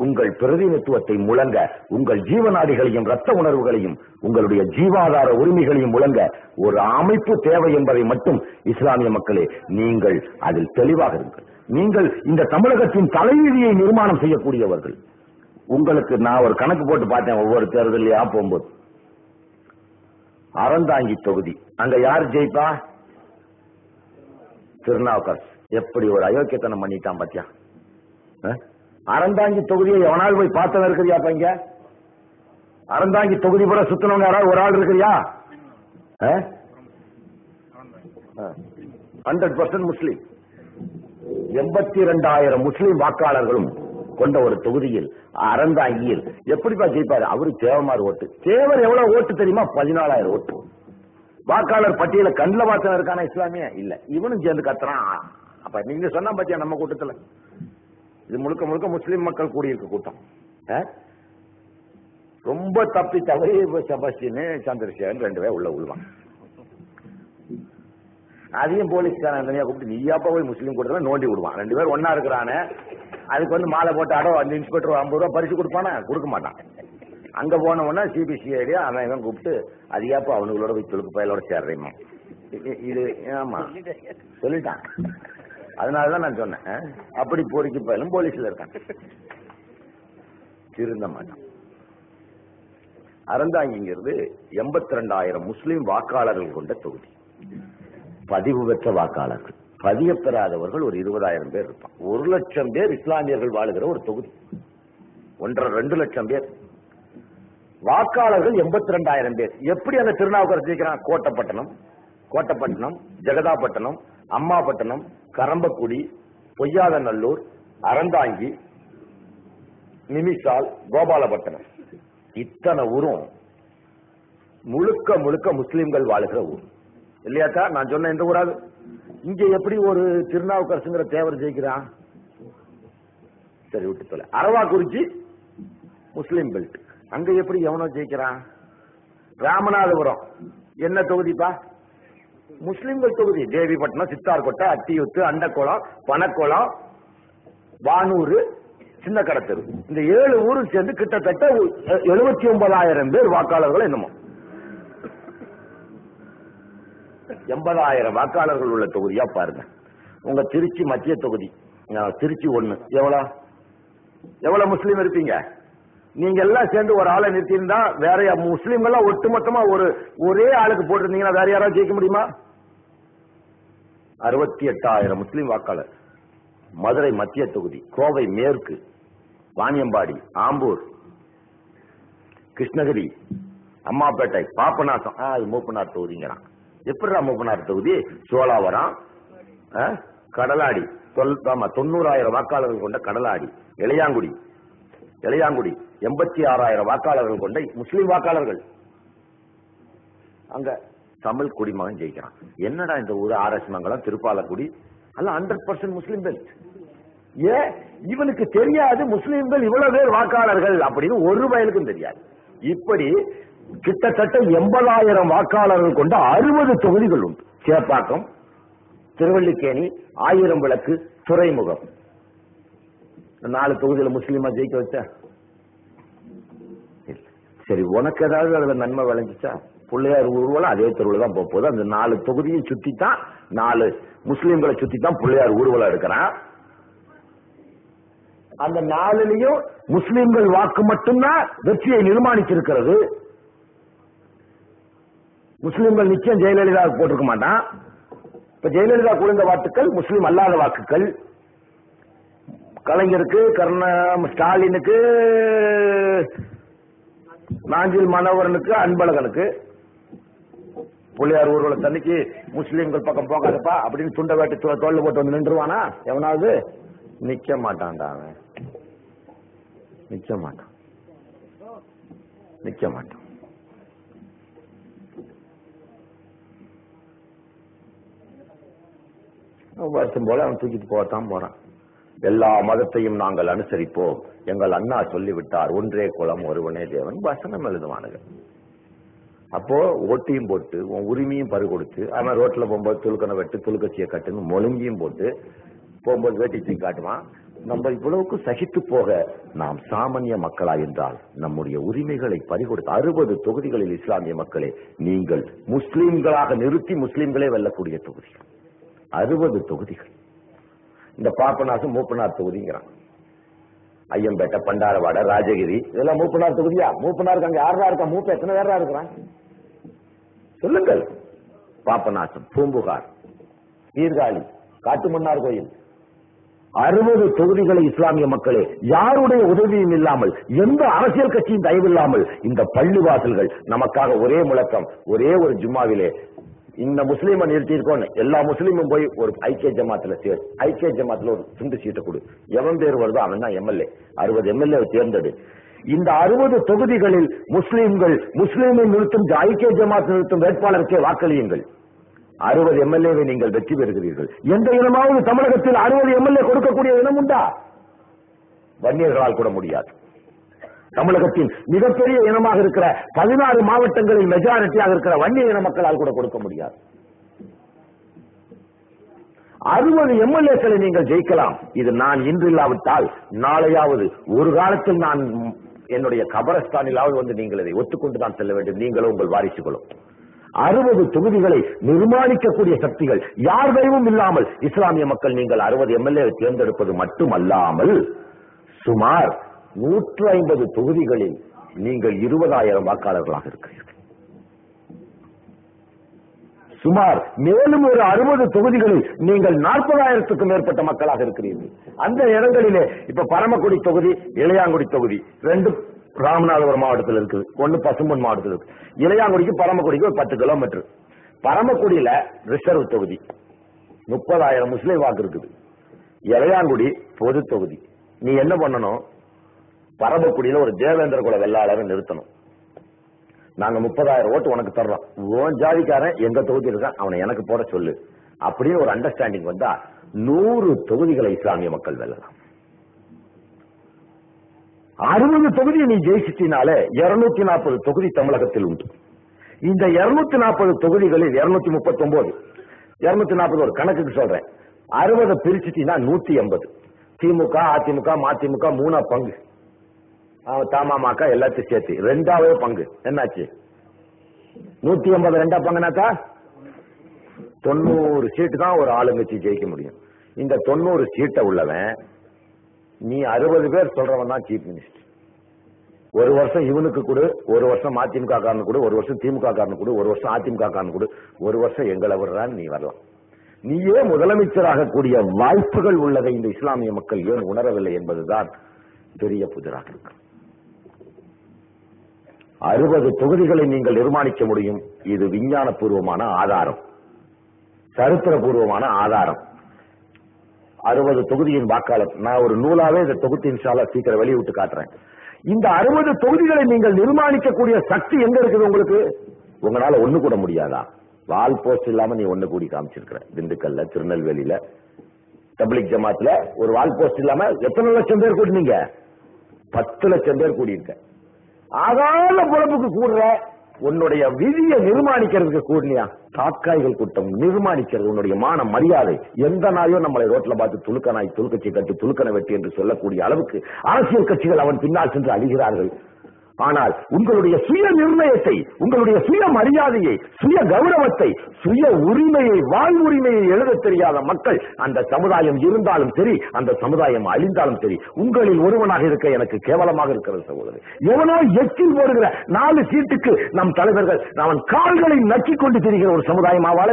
உங்கள் பிரதிநிதித்துவத்தை முழங்க உங்கள் ஜீவநாடிகளையும் ரத்த உணர்வுகளையும் உங்களுடைய ஜீவாதார உரிமைகளையும் முழங்க ஒரு அமைப்பு தேவை என்பதை மட்டும் இஸ்லாமிய மக்களே நீங்கள் அதில் தெளிவாக இருங்கள். நீங்கள் இந்த தமிழகத்தின் தலைவிதியை நிர்மாணம் செய்யக்கூடியவர்கள். உங்களுக்கு நான் ஒரு கணக்கு போட்டு பார்த்தேன் ஒவ்வொரு தேர்தலையா போகும்போது. அறந்தாங்கி தொகுதி. அங்க யார் ஜெயிப்பா? திருநாவுக்கரசு. எப்படி ஒரு அயோக்கியத்தனம் பண்ணிட்டான் பாத்தியா? அஹ்? அறந்தாங்கி தொகுதியை எவனால் போய் பார்த்தவன் இருக்கிறியா இப்ப இங்க? அறந்தாங்கி தொகுதி கூட சுத்தினவங்க யாராவது ஒரு ஆள் இருக்கிறியா? Hundred percent Muslim. எண்பத்தி ரெண்டாயிரம் முஸ்லீம் வாக்காளர்களும் கொண்ட ஒரு தொகுதியில் அறந்தாங்கியில். எப்படிப்பா ஜெயிப்பாரு? அவரு தேவமார் ஓட்டு. தேவர் எவ்வளவு ஓட்டு தெரியுமா? பதினாலாயிரம் ஓட்டு. வாக்காளர் பட்டியல கண்ணில் வாசனை இருக்கானா இஸ்லாமிய? இல்ல. இவனும் சேர்ந்து கத்துறான். அப்ப நீங்க சொன்னா பாத்தியா நம்ம கூட்டத்துல? இது முழுக்க முழுக்க முஸ்லீம் மக்கள் கூடியிருக்க கூட்டம். ரொம்ப தப்பி தவறி செபஸ்டின் சந்திரசேகரன் ரெண்டு பேர் உள்ள உள்வாங்க அதையும் போலீஸ்காரன் தனியா கூப்பிட்டு நீயாப்பா போய் முஸ்லீம் கூட்டத்தில் நோண்டி விடுவான்? ரெண்டு பேரும் ஒன்னா இருக்கிறானே. அதுக்கு வந்து மாலை போட்டு அடோ அந்த இன்ஸ்பெக்டர் ஐம்பது ரூபா பரிசு கொடுப்பானா? கொடுக்க மாட்டான். அங்க போன உடனே சிபிசிஐடி அவன் இவன் கூப்பிட்டு அதிகாப்பா அவனுங்களோட போய் துளுக்கு பயலோட சேர்றேம்மா இது ஆமா. சொல்லிட்டான். அதனாலதான் நான் சொன்னேன். அப்படி பொறுக்கி போயிலும் போலீஸ்ல இருக்கான் திருந்த மாட்டான் அறந்தாங்கிங்கிறது எண்பத்தி ரெண்டாயிரம் முஸ்லீம் வாக்காளர்கள் கொண்ட தொகுதி. பதிவு பெற்ற வாக்காளர்கள். பதிய பெறாதவர்கள் ஒரு இருபதாயிரம் பேர் இருப்பான் ஒரு லட்சம் பேர் இஸ்லாமியர்கள் வாழுகிற ஒரு தொகுதி. ஒன்றரை ரெண்டு லட்சம் பேர். வாக்காளர்கள் எண்பத்தி ரெண்டாயிரம் பேர். எப்படி அந்த திருநாவுக்கரசு கோட்டப்பட்டினம் கோட்டப்பட்டினம் ஜெகதாப்பட்டினம் அம்மாப்பட்டினம் கரம்பக்குடி பொய்யாதநல்லூர் அறந்தாங்கி நிமிஷால் கோபாலபட்டணம் இத்தனை ஊரும் முழுக்க முழுக்க முஸ்லிம்கள் வாழ்கிற ஊர். இல்லையாக்கா? நான் சொன்ன எந்த ஊராது இங்க எப்படி ஒரு திருநாவுக்கரசுங்கிற தேவர் ஜெயிக்கிறான்? சரி விட்டு தொலை. Aravakurichi Muslim belt. அங்க எப்படி எவனோ ஜெயிக்கிறான்? ராமநாதபுரம். என்ன தொகுதிப்பா? முஸ்லிம்கள் தொகுதி. தேவிப்பட்டினம் சித்தார்கோட்டை அத்தியூத்து அண்டக்குளம் பனக்குளம் வானூர் சின்ன கடத்தெரு இந்த ஏழு ஊரும் சேர்ந்து கிட்டத்தட்ட எழுபத்தி ஒன்பதாயிரம் பேர் வாக்காளர்கள் என்னமோ. எண்பதாயிரம் வாக்காளர்கள் உள்ள தொகுதியா பாருங்க. உங்க திருச்சி மத்திய தொகுதி. திருச்சி ஒண்ணு. எவ்வளவு எவ்வளவு முஸ்லீம் இருப்பீங்க? நீங்க எல்லாம் சேர்ந்து ஒரு ஆளை நிறுத்தியிருந்தா வேற முஸ்லீம் எல்லாம் ஒட்டுமொத்தமா ஒரு ஒரே ஆளுக்கு போட்டிருந்தீங்கன்னா வேற யாராவது ஜெயிக்க முடியுமா? அறுபத்தி எட்டாயிரம் முஸ்லீம் வாக்காளர். மதுரை மத்திய தொகுதி கோவை மேற்கு வாணியம்பாடி ஆம்பூர் கிருஷ்ணகிரி அம்மாப்பேட்டை பாப்பநாசம். ஆ மூப்பனார் தொகுதிங்கிறான். எப்படிடா மூப்பனார் தொகுதி? சோழாவரம் ஆ, கடலாடி ஆமா தொண்ணூறாயிரம் வாக்காளர்கள் கொண்ட கடலாடி இளையாங்குடி இளையாங்குடி எண்பத்தி ஆறாயிரம் வாக்காளர்கள் கொண்ட முஸ்லிம் வாக்காளர்கள். அங்க தமிழ் குடிமகன் ஜெயிக்கிறான். என்னடா இந்த ஊர் ஆர்எஸ் மங்கலம் திருப்பாலக்குடி? அல்ல ஹண்ட்ரட் பர்சன்ட் முஸ்லிம் பெல்ட். ஏ இவனுக்கு தெரியாது முஸ்லிம்கள் இவ்வளவு பேர் வாக்காளர்கள் அப்படின்னு ஒரு வயலுக்கும் தெரியாது. இப்படி கிட்டத்தட்ட எண்பதாயிரம் வாக்காளர்கள் கொண்ட அறுபது தொகுதிகள் உண்டு. சேப்பாக்கம் திருவள்ளிக்கேணி ஆயிரம் விளக்கு துறைமுகம். நாலு தொகுதியில முஸ்லீமா ஜெயிக்க வச்ச? சரி உனக்கு ஏதாவது அதுல நன்மை விளைஞ்சிச்சா? பிள்ளையார் ஊர்வலம் அதே தெருவில் தான் போக போகுது. அந்த நாலு தொகுதியை சுத்தி தான் நாலு முஸ்லீம்களை சுத்தி தான் பிள்ளையார் ஊர்வலம் எடுக்கிறான். அந்த நாளிலையும் முஸ்லிம்கள் வாக்கு மட்டும்தான் வெற்றியை நிர்மாணிச்சிருக்கிறது. முஸ்லிம்கள் நிச்சயம் ஜெயலலிதாவுக்கு போட்டிருக்க மாட்டான். இப்ப ஜெயலலிதா குறைந்த வாக்குகள் முஸ்லீம் அல்லாத வாக்குகள். கலைஞருக்கு கருணா ஸ்டாலினுக்கு நாஞ்சில் மனோகரனுக்கு அன்பழகனுக்கு புள்ளியார் தண்ணிக்கு முஸ்லீம்கள் பக்கம் போகாதப்பா அப்படின்னு துண்டை வேட்டி தோ- தோல்ல போட்டு வந்து நின்றுவானா எவனாவது? நிக்க மாட்டான்டா அவன். நிக்க மாட்டான். நிக்க மாட்டான். வருஷம் போல அவன் தூக்கிட்டு போகத்தான் போறான். எல்லா மதத்தையும் நாங்கள் அனுசரிப்போம். எங்கள் அண்ணா சொல்லிவிட்டார் ஒன்றே குலம் ஒருவனே தேவன். வசனம் எழுதுவானுங்க. அப்போ ஓட்டியும் போட்டு உன் உரிமையும் பறி கொடுத்து அவன் ரோட்ல போகும்போது துளுக்கனை வெட்டு துளுக்கச்சியை கட்டுன்னு மொழுங்கியும் போட்டு போகும்போது வேட்டி காட்டுவான். நம்ம இவ்வளவுக்கு சகித்து போக நாம் சாமானிய மக்களா என்றால் நம்முடைய உரிமைகளை பறிகொடுத்து அறுபது தொகுதிகளில் இஸ்லாமிய மக்களே நீங்கள் முஸ்லிம்களாக நிறுத்தி முஸ்லிம்களே வெல்லக்கூடிய தொகுதிகள். அறுபது தொகுதிகள். இந்த பாப்பநாசம் மூப்பனார் தொகுதிங்கிறான். ஐயம்பேட்டை பண்டாரவாடை ராஜகிரி இதெல்லாம் மூப்பனார் தொகுதியா? மூப்பனாருக்கு அங்க யாரா இருக்கா? மூப்ப எத்தனை பேரா இருக்கிறான்? சொல்லுங்கள். பாப்பநாசம் பூம்புகார் சீர்காழி காட்டுமன்னார் கோயில். அறுபது தொகுதிகளை இஸ்லாமிய மக்களே யாருடைய உதவியும் இல்லாமல் எந்த அரசியல் கட்சியின் தயவில்லாமல் இந்த பள்ளி வாசல்கள் நமக்காக ஒரே முழக்கம் ஒரே ஒரு ஜும்மாவிலே இந்த முஸ்லீமை நிறுத்தியிருக்கோன்னு எல்லா முஸ்லீமும் போய் ஒரு ஐக்கிய ஜமாத்துல சேர் ஐக்கிய ஜமாத்துல ஒரு துண்டு சீட்டை கொடு. எவன் பேர் வருதோ அவன் தான் எம்எல்ஏ. அறுபது எம்எல்ஏ தேர்ந்தெடு. இந்த அறுபது தொகுதிகளில் முஸ்லீம்கள் முஸ்லீமை நிறுத்தும் ஐக்கிய ஜமாத் நிறுத்தும் வேட்பாளருக்கே வாக்களியுங்கள். அறுபது எம்எல்ஏவை நீங்கள் வெற்றி பெறுகிறீர்கள். எந்த இனமாவது தமிழகத்தில் அறுபது எம்எல்ஏ கொடுக்கக்கூடிய இனம் உண்டா? வன்னியர்களால் கூட முடியாது. தமிழகத்தின் மிகப்பெரிய இனமாக இருக்கிற பதினாறு மாவட்டங்களில் மெஜாரிட்டியாக இருக்கிற வன்னிய இன மக்களால் கூட கொடுக்க முடியாது. அறுபது எம்எல்ஏக்களை நீங்கள் ஜெயிக்கலாம். இது நான் இன்று இல்லாவிட்டால் நாளையாவது ஒரு காலத்தில் நான் என்னுடைய கபரஸ்தானிலாவது வந்து நீங்கள் இதை ஒத்துக்கொண்டு தான் செல்ல வேண்டும். நீங்களும் உங்கள் வாரிசுகளும் அறுபது தொகுதிகளை நிர்மாணிக்கக்கூடிய சக்திகள் யார் தயவும் இல்லாமல் இஸ்லாமிய மக்கள் நீங்கள் அறுபது எம்எல்ஏ தேர்ந்தெடுப்பது மட்டுமல்லாமல் சுமார் நூற்று ஐம்பது தொகுதிகளில் நீங்கள் இருபதாயிரம் வாக்காளர்களாக இருக்கிறீர்கள். சுமார் மேலும் ஒரு அறுபது தொகுதிகளில் நீங்கள் நாற்பதாயிரத்துக்கும் மேற்பட்ட மக்களாக இருக்கிறீர்கள். அந்த இடங்களிலே இப்ப பரமக்குடி தொகுதி இளையாங்குடி தொகுதி ரெண்டு ராமநாதபுரம் மாவட்டத்தில் இருக்குது ஒன்னு பசும்பொன் மாவட்டத்தில் இருக்கு. இளையாங்குடிக்கு பரமக்குடிக்கு ஒரு பத்து கிலோமீட்டர். பரமக்குடியில ரிசர்வ் தொகுதி முப்பதாயிரம் முஸ்லீம் வாக்கு இருக்குது. இளையாங்குடி பொது தொகுதி. நீ என்ன பண்ணணும்? பரமக்குடியில ஒரு தேவேந்திர குல வெள்ளாளரை நிறுத்தணும். நாங்க முப்பதாயிரம் ஓட்டு உனக்கு தர்றோம். உன் ஜாதிக்காரன் எங்க தொகுதி இருக்கான் அவனை எனக்கு போட சொல்லு. அப்படின்னு ஒரு அண்டர்ஸ்டாண்டிங் வந்தா நூறு தொகுதிகளை இஸ்லாமிய மக்கள் வெல்லலாம். அறுபது தொகுதியை நீ ஜெயிச்சிட்டினாலே இருநூத்தி நாற்பது தொகுதி தமிழகத்தில் உண்டு. இந்த இருநூத்தி நாற்பது தொகுதிகளில் இருநூத்தி முப்பத்தி ஒன்பது இருநூத்தி நாற்பது ஒரு கணக்குக்கு சொல்றேன். அறுபதை பிரிச்சுட்டீங்கன்னா நூத்தி எண்பது. திமுக அதிமுக மதிமுக மூணா பங்கு. தாமாமாக்கா எல்லாத்தையும் சேர்த்து. ரெண்டாவது பங்கு. என்னாச்சு? நூத்தி ஐம்பது ரெண்டா பங்குனாக்கா? தொண்ணூறு சீட்டு தான் ஒரு ஆளுங்கட்சி ஜெயிக்க முடியும். இந்த தொண்ணூறு சீட்டை உள்ளவன் நீ அறுபது பேர் சொல்றவன் தான் சீஃப் மினிஸ்டர் ஒரு வருஷம் இவனுக்கு கொடு ஒரு வருஷம் அதிமுக காரனு கொடு ஒரு வருஷம் திமுக காரனு கொடு ஒரு வருஷம் அதிமுக காரனு கொடு ஒரு வருஷம் எங்களை விடுறான்னு நீ வரலாம். நீயே முதலமைச்சராக கூடிய வாய்ப்புகள் உள்ளதை இந்த இஸ்லாமிய மக்கள் ஏன் உணரவில்லை என்பதுதான் பெரிய புதிராக இருக்கு. அறுபது தொகுதிகளை நீங்கள் நிர்மாணிக்க முடியும். இது விஞ்ஞான பூர்வமான ஆதாரம். சரித்திரபூர்வமான ஆதாரம். அறுபது தொகுதியின் வாக்காளர். நான் ஒரு நூலாவே இந்த தொகுதி இன்ஷால சீக்கிரம் வெளியிட்டு காட்டுறேன். இந்த அறுபது தொகுதிகளை நீங்கள் நிர்மாணிக்கக்கூடிய சக்தி எங்க இருக்குது உங்களுக்கு? உங்களால ஒண்ணு கூட முடியாதா? வால் போஸ்ட் இல்லாம நீ ஒண்ணு கூடி காமிச்சிருக்கிற. திண்டுக்கல்ல திருநெல்வேலியில தப்லிக் ஜமாத்ல ஒரு வால் போஸ்ட் இல்லாம எத்தனை லட்சம் பேர் கூட்டினீங்க பத்து லட்சம் பேர் கூடியிருக்க. ஆகாத பொழப்புக்கு கூடுற உன்னுடைய விதியை நிர்மாணிக்கிறதுக்கு கூடலையா தாக்காய்கள் கூட்டம் நிர்மாணிக்கிறது உன்னுடைய மான மரியாதை. எந்த நாயோ நம்மளை ரோட்ல பார்த்து துலுக்க நாய் துலுக்கச்சி கட்டு துலுக்கன வெட்டி என்று சொல்லக்கூடிய அளவுக்கு அரசியல் கட்சிகள் அவன் பின்னால் சென்று அழிகிறார்கள். ஆனால் உங்களுடைய சுய நிர்ணயத்தை உங்களுடைய சுய மரியாதையை சுய கௌரவத்தை சுய உரிமையை வாழ்வுரிமையை எழுத தெரியாத மக்கள் அந்த சமுதாயம் இருந்தாலும் சரி அந்த சமுதாயம் அழிந்தாலும் சரி உங்களில் ஒருவனாக இருக்க எனக்கு கேவலமாக இருக்கிறது சகோதரர். எவனோ எச்சில் போடுகிற நாலு சீட்டுக்கு நம் தலைவர்கள் அவன் கால்களை நக்கிக் கொண்டு திரிகிற ஒரு சமுதாயம் வாழ